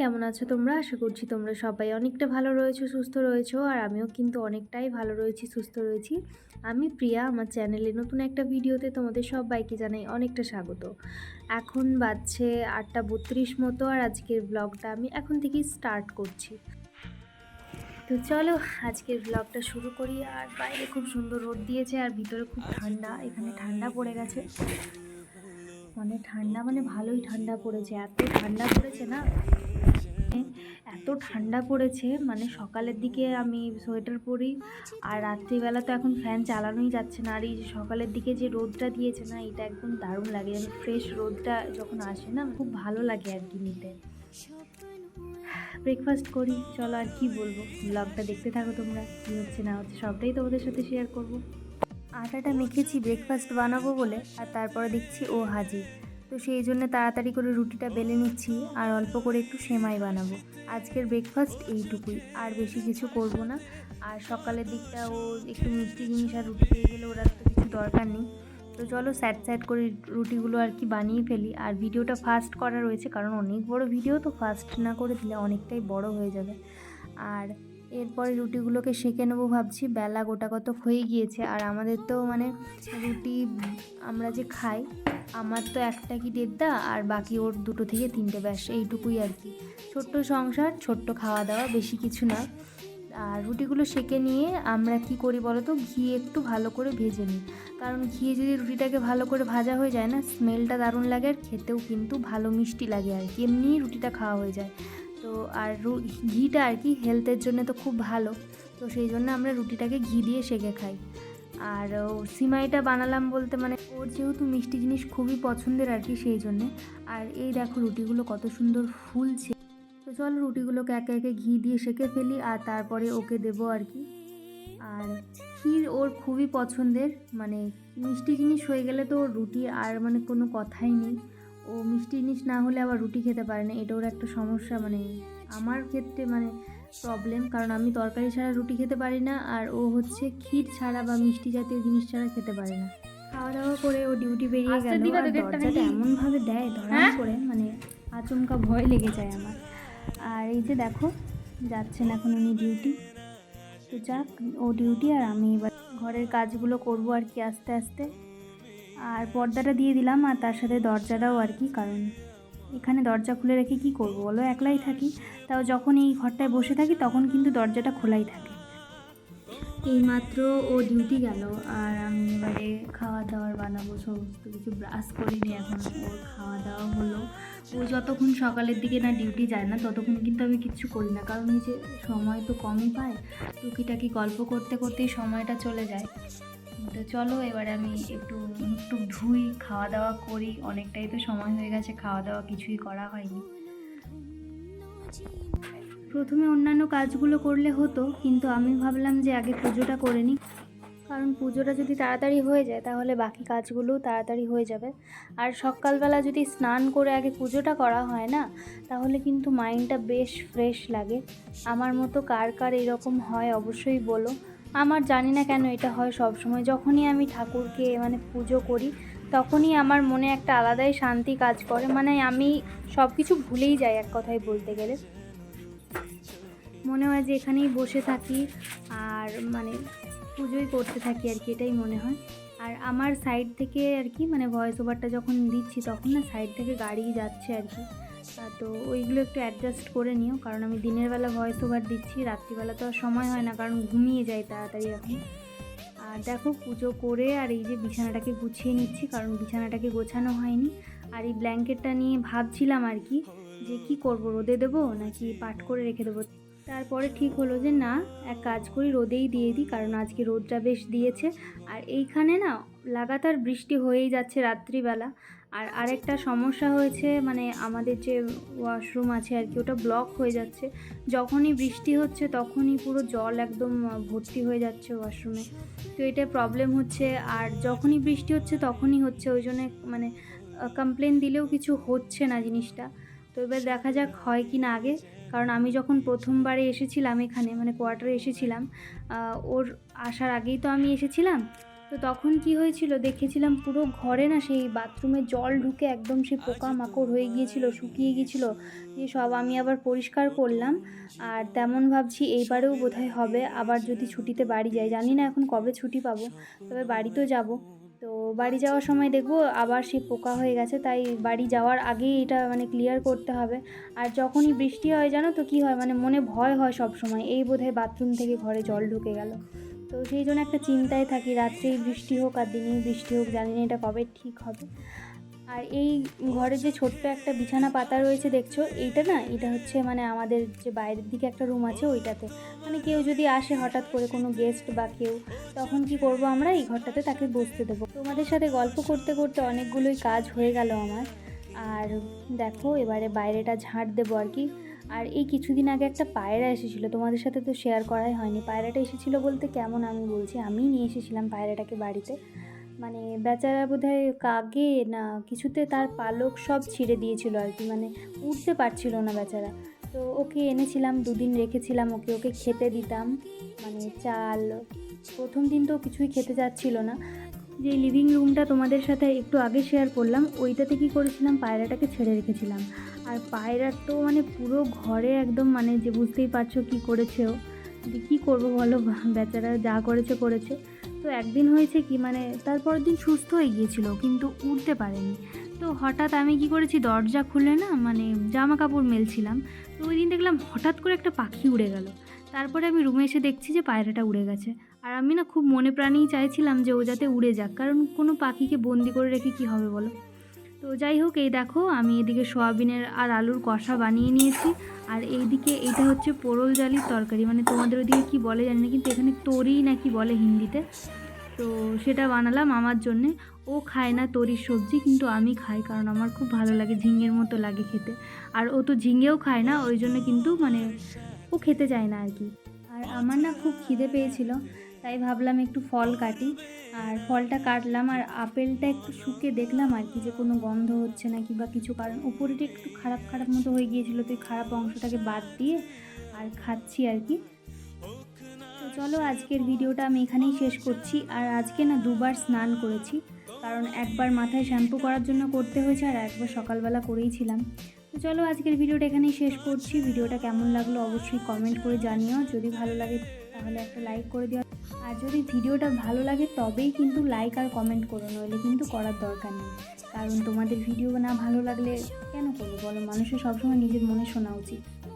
কেমন আছো তোমরা? আশা করছি তোমরা সবাই অনেকটা ভালো রয়েছো, সুস্থ রয়েছো, আর আমিও কিন্তু অনেকটাই ভালো রয়েছি, সুস্থ রয়েছি। আমি প্রিয়া, আমার চ্যানেলে নতুন একটা ভিডিওতে তোমাদের সবাইকে জানাই অনেকটা স্বাগত। এখন বাজছে আটটা বত্রিশ মতো, আর আজকের ব্লগটা আমি এখন থেকেই স্টার্ট করছি। তো চলো, আজকের ব্লগটা শুরু করি। আর বাইরে খুব সুন্দর রোদ দিয়েছে, আর ভিতরে খুব ঠান্ডা, এখানে ঠান্ডা পড়ে গেছে। মানে ঠান্ডা মানে ভালোই ঠান্ডা পড়েছে, এত ঠান্ডা পড়েছে না? এত ঠান্ডা পড়েছে মানে সকালের দিকে আমি সোয়েটার পরি আর রাত্রিবেলা তো এখন ফ্যান চালানোই যাচ্ছে না। আর এই সকালের দিকে যে রোদটা দিয়েছে না, এটা একদম দারুণ লাগে। যেন ফ্রেশ রোদটা যখন আসে না, খুব ভালো লাগে আর কি নিতে। ব্রেকফাস্ট করি, চলো আর কি বলব? ব্লগটা দেখতে থাকো তোমরা, কী হচ্ছে না হচ্ছে, সবটাই তোমাদের সাথে শেয়ার করব। আটাটা মেখেছি ব্রেকফাস্ট বানাবো বলে, আর তারপরে দেখছি ও হাজির। তো সেই জন্য তাড়াতাড়ি করে রুটিটা বেলে নিচ্ছি আর অল্প করে একটু সেমাই বানাবো। আজকের ব্রেকফাস্ট এইটুকুই, আর বেশি কিছু করব না। আর সকালের দিকটা ও একটু মিষ্টি জিনিস আর রুটি পেয়ে গেলে ওরা তো কিছু দরকার নেই। তো চলো স্যাট স্যাট করে রুটিগুলো আর কি বানিয়ে ফেলি। আর ভিডিওটা ফাস্ট করা রয়েছে, কারণ অনেক বড় ভিডিও, তো ফাস্ট না করে দিলে অনেকটাই বড় হয়ে যাবে। আর এরপরে রুটিগুলোকে সেঁকে নেব ভাবছি। বেলা গোটা হয়ে গিয়েছে, আর আমাদের তো মানে রুটি আমরা যে খাই আমার তো একটা কি দেড়টা, আর বাকি ওর দুটো থেকে তিনটে ব্যাস, এইটুকুই আর কি। ছোট্ট সংসার, ছোট্ট খাওয়া দাওয়া বেশি কিছু না। আর রুটিগুলো সেঁকে নিয়ে আমরা কি করি বলো তো ঘি একটু ভালো করে ভেজে নিই। কারণ ঘি যদি রুটিটাকে ভালো করে ভাজা হয়ে যায় না, স্মেলটা দারুণ লাগে আর খেতেও কিন্তু ভালো মিষ্টি লাগে আর কি। এমনিই রুটিটা খাওয়া হয়ে যায়। তো আর ঘিটা আর কি হেলথের জন্য তো খুব ভালো। তো সেই জন্য আমরা রুটিটাকে ঘি দিয়ে সেঁকে খাই। আর সিমাইটা বানালাম বলতে মানে ওর যেহেতু মিষ্টি জিনিস খুবই পছন্দের আর কি সেই জন্যে। আর এই দেখো রুটিগুলো কত সুন্দর ফুলছে। তো চলো রুটিগুলোকে একে একে ঘি দিয়ে সেঁকে ফেলি আর তারপরে ওকে দেবো আর কি। আর ক্ষীর ওর খুবই পছন্দের মানে মিষ্টি জিনিস হয়ে গেলে তো ওর রুটি আর মানে কোনো কথাই নেই। ও মিষ্টি জিনিস না হলে আবার রুটি খেতে পারে না, এটা ওর একটা সমস্যা মানে আমার ক্ষেত্রে মানে প্রবলেম কারণ আমি তরকারি ছাড়া রুটি খেতে পারি না আর ও হচ্ছে ক্ষীর ছাড়া বা মিষ্টি জাতীয় জিনিস ছাড়া খেতে পারে না। খাওয়া দাওয়া করে ও ডিউটি বেরিয়ে গেল আর দরজাটা? এমনভাবে দেয় ধরাম হ্যাঁ? করে মানে আচমকা ভয় লেগে যায় আমার। আর এই যে দেখো যাচ্ছেন এখন উনি ডিউটি তো যাক ও ডিউটি আর আমি এবার ঘরের কাজগুলো করব আর কি আস্তে আস্তে। আর পর্দাটা দিয়ে দিলাম আর তার সাথে দরজাটাও আর কি কারণ এখানে দরজা খুলে রেখে কি করব বলো? একলাই থাকি। তাও যখন এই ঘরটায় বসে থাকি তখন কিন্তু দরজাটা খোলাই থাকে। এইমাত্র ও ডিউটি গেল, আর আমি এবারে খাওয়া দাওয়ার বানাবো, সমস্ত কিছু ব্রাশ করিনি, এখন ওর খাওয়া দাওয়া হলো। ও যতক্ষণ সকালের দিকে না ডিউটি যায় না, ততক্ষণ কিন্তু আমি কিচ্ছু করি না, কারণ এই যে সময় তো কমই পাই টুকিটাকি গল্প করতে করতেই সময়টা চলে যায়। তো চলো, এবারে আমি একটু একটু ধুই খাওয়া দাওয়া করি, অনেকটাই তো সময় হয়ে গেছে খাওয়া দাওয়া কিছুই করা হয়নি। প্রথমে অন্যান্য কাজগুলো করলে হতো, কিন্তু আমি ভাবলাম যে আগে পুজোটা করে নিই। কারণ পুজোটা যদি তাড়াতাড়ি হয়ে যায়, তাহলে বাকি কাজগুলোও তাড়াতাড়ি হয়ে যাবে। আর সকালবেলা যদি স্নান করে আগে পুজোটা করা হয় না, তাহলে কিন্তু মাইন্ডটা বেশ ফ্রেশ লাগে। আমার মতো কার কার এরকম হয় অবশ্যই বলো। আমার জানি না কেন এটা হয় সব সময় যখনই আমি ঠাকুরকে মানে পুজো করি, তখনই আমার মনে একটা আলাদাই শান্তি কাজ করে। মানে আমি সব কিছু ভুলেই যাই এক কথায় বলতে গেলে। মনে হয় যে এখানেই বসে থাকি আর মানে পুজোই করতে থাকি আর কি, এটাই মনে হয়। আর আমার সাইড থেকে আর কি মানে ভয়েস ওভারটা যখন দিচ্ছি তখন না সাইড থেকে গাড়ি যাচ্ছে আর কি। তো ওইগুলো একটু অ্যাডজাস্ট করে নিও, কারণ আমি দিনের বেলা ভয়েস ওভার দিচ্ছি, রাত্রিবেলা তো আর সময় হয় না, কারণ ঘুমিয়ে যাই তাড়াতাড়ি এখন। আর দেখো পুজো করে আর এই যে বিছানাটাকে গুছিয়ে নিচ্ছি, কারণ বিছানাটাকে গোছানো হয়নি। আর এই ব্ল্যাঙ্কেটটা নিয়ে ভাবছিলাম আর কি, যে কি করব, রোদে দেবো নাকি পাট করে রেখে দেবো? তারপরে ঠিক হলো যে না, এক কাজ করি, রোদেই দিয়ে দিই, কারণ আজকে রোদটা বেশ দিয়েছে। আর এইখানে না, লাগাতার বৃষ্টি হয়েই যাচ্ছে রাত্রিবেলা। আর আরেকটা সমস্যা হয়েছে মানে আমাদের যে ওয়াশরুম আছে আর কি, ওটা ব্লক হয়ে যাচ্ছে। যখনই বৃষ্টি হচ্ছে, তখনই পুরো জল একদম ভর্তি হয়ে যাচ্ছে ওয়াশরুমে। তো এটা প্রবলেম হচ্ছে, আর যখনই বৃষ্টি হচ্ছে, তখনই হচ্ছে। ওই জন্য মানে কমপ্লেন দিলেও কিছু হচ্ছে না জিনিসটা। তো এবার দেখা যাক হয় কি না আগে। কারণ আমি যখন প্রথমবারে এসেছিলাম এখানে মানে কোয়ার্টারে এসেছিলাম ওর আসার আগেই তো আমি এসেছিলাম। তো তখন কি হয়েছিল, দেখেছিলাম পুরো ঘরে না সেই বাথরুমে জল ঢুকে একদম সেই পোকা মাকড় হয়ে গিয়েছিল, শুকিয়ে গিয়েছিল দিয়ে সব আমি আবার পরিষ্কার করলাম। আর তেমন ভাবছি এইবারেও বোধহয় হবে, আবার যদি ছুটিতে বাড়ি যাই। জানি না এখন কবে ছুটি পাবো, তবে বাড়িতেও যাব। তো বাড়ি যাওয়ার সময় দেখব আবার সে পোকা হয়ে গেছে, তাই বাড়ি যাওয়ার আগেই এটা মানে ক্লিয়ার করতে হবে। আর যখনই বৃষ্টি হয় জানো তো কি হয় মানে মনে ভয় হয় সব সময়। এই বোধহয় বাথরুম থেকে ঘরে জল ঢুকে গেল। তো সেই জন্য একটা চিন্তায় থাকি, রাত্রেই বৃষ্টি হোক আর দিনেই বৃষ্টি হোক, জানি না এটা কবে ঠিক হবে। আর এই ঘরে যে ছোট্ট একটা বিছানা পাতা রয়েছে দেখছ, এইটা না, এটা হচ্ছে মানে আমাদের যে বাইরের দিকে একটা রুম আছে ওইটাতে। মানে কেউ যদি আসে হঠাৎ করে কোনো গেস্ট বা কেউ, তখন কি করব আমরা? এই ঘরটাতে তাকে বসতে দেবো। তোমাদের সাথে গল্প করতে করতে অনেকগুলোই কাজ হয়ে গেল আমার। আর দেখো, এবারে বাইরেটা ঝাঁট দেবো আর কি। আর এই কিছুদিন আগে একটা পায়রা এসেছিল, তোমাদের সাথে তো শেয়ার করাই হয়নি। পায়রাটা এসেছিল বলতে কেমন আমি বলছি? আমিই নিয়ে এসেছিলাম পায়রাটাকে বাড়িতে। মানে বেচারা বোধহয় কাগে না কিছুতে তার পালক সব ছিঁড়ে দিয়েছিল আর কি মানে উঠতে পারছিল না বেচারা। তো ওকে এনেছিলাম, দুদিন রেখেছিলাম ওকে ওকে খেতে দিতাম মানে চাল। প্রথম দিন তো কিছুই খেতে যাচ্ছিল না। যে লিভিং রুমটা তোমাদের সাথে একটু আগে শেয়ার করলাম, ওইটাতে কী করেছিলাম, পায়রাটাকে ছেড়ে রেখেছিলাম। আর পায়রার তো মানে পুরো ঘরে একদম মানে যে বুঝতেই পারছ কী করেছে ও। কী করব বলো, বেচারা যা করেছে করেছে। তো একদিন হয়েছে কি মানে তারপরের দিন সুস্থ হয়ে গিয়েছিল, কিন্তু উঠতে পারেনি। তো হঠাৎ আমি কি করেছি, দরজা খুলে না মানে জামা কাপড় মেলছিলাম। তো ওই দিন দেখলাম হঠাৎ করে একটা পাখি উড়ে গেল। তারপরে আমি রুমে এসে দেখছি যে পায়রাটা উড়ে গেছে। আর আমি না খুব মনে প্রাণেই চাইছিলাম যে ও যাতে উড়ে যাক, কারণ কোনো পাখিকে বন্দি করে রেখে কি হবে বলো? তো যাই হোক, এই দেখো, আমি এদিকে সোয়াবিনের আর আলুর কষা বানিয়ে নিয়েছি। আর এইদিকে এটা হচ্ছে পোড়ল জালির তরকারি। মানে তোমাদের ওদিকে কি বলে জানি না, কিন্তু এখানে তরি নাকি বলে হিন্দিতে। তো সেটা বানালাম আমার জন্যে। ও খায় না তরির সবজি, কিন্তু আমি খাই, কারণ আমার খুব ভালো লাগে, ঝিঙের মতো লাগে খেতে। আর ও তো ঝিঙেও খায় না, ওই জন্য কিন্তু মানে ও খেতে চায় না আর কি। আর আমার না খুব খিদে পেয়েছিল। তাই ভাবলাম একটু ফল কাটি। আর ফলটা কাটলাম, আর আপেলটা একটু শুকে দেখলাম আর কি যে কোনো গন্ধ হচ্ছে না কি বা কিছু কারণ। উপরেটা একটু খারাপ খারাপ মতো হয়ে গিয়েছিল, তো খারাপ অংশটাকে বাদ দিয়ে আর খাচ্ছি আর কি। তো চলো আজকের ভিডিওটা আমি এখানেই শেষ করছি। আর আজকে না দুবার স্নান করেছি, কারণ একবার মাথায় শ্যাম্পু করার জন্য করতে হয়েছে আর একবার সকালবেলা করেইছিলাম তো চলো আজকের ভিডিওটা এখানেই শেষ করছি। ভিডিওটা কেমন লাগল অবশ্যই কমেন্ট করে জানিও। যদি ভালো লাগে তাহলে একটা লাইক করে দিও। আর যদি ভিডিওটা ভালো লাগে তবেই কিন্তু লাইক আর কমেন্ট করো, নইলে কিন্তু করার দরকার নেই। কারণ তোমাদের ভিডিও না ভালো লাগলে কেন করব বলো? মানুষের সবসময় নিজের মনে শোনা উচিত।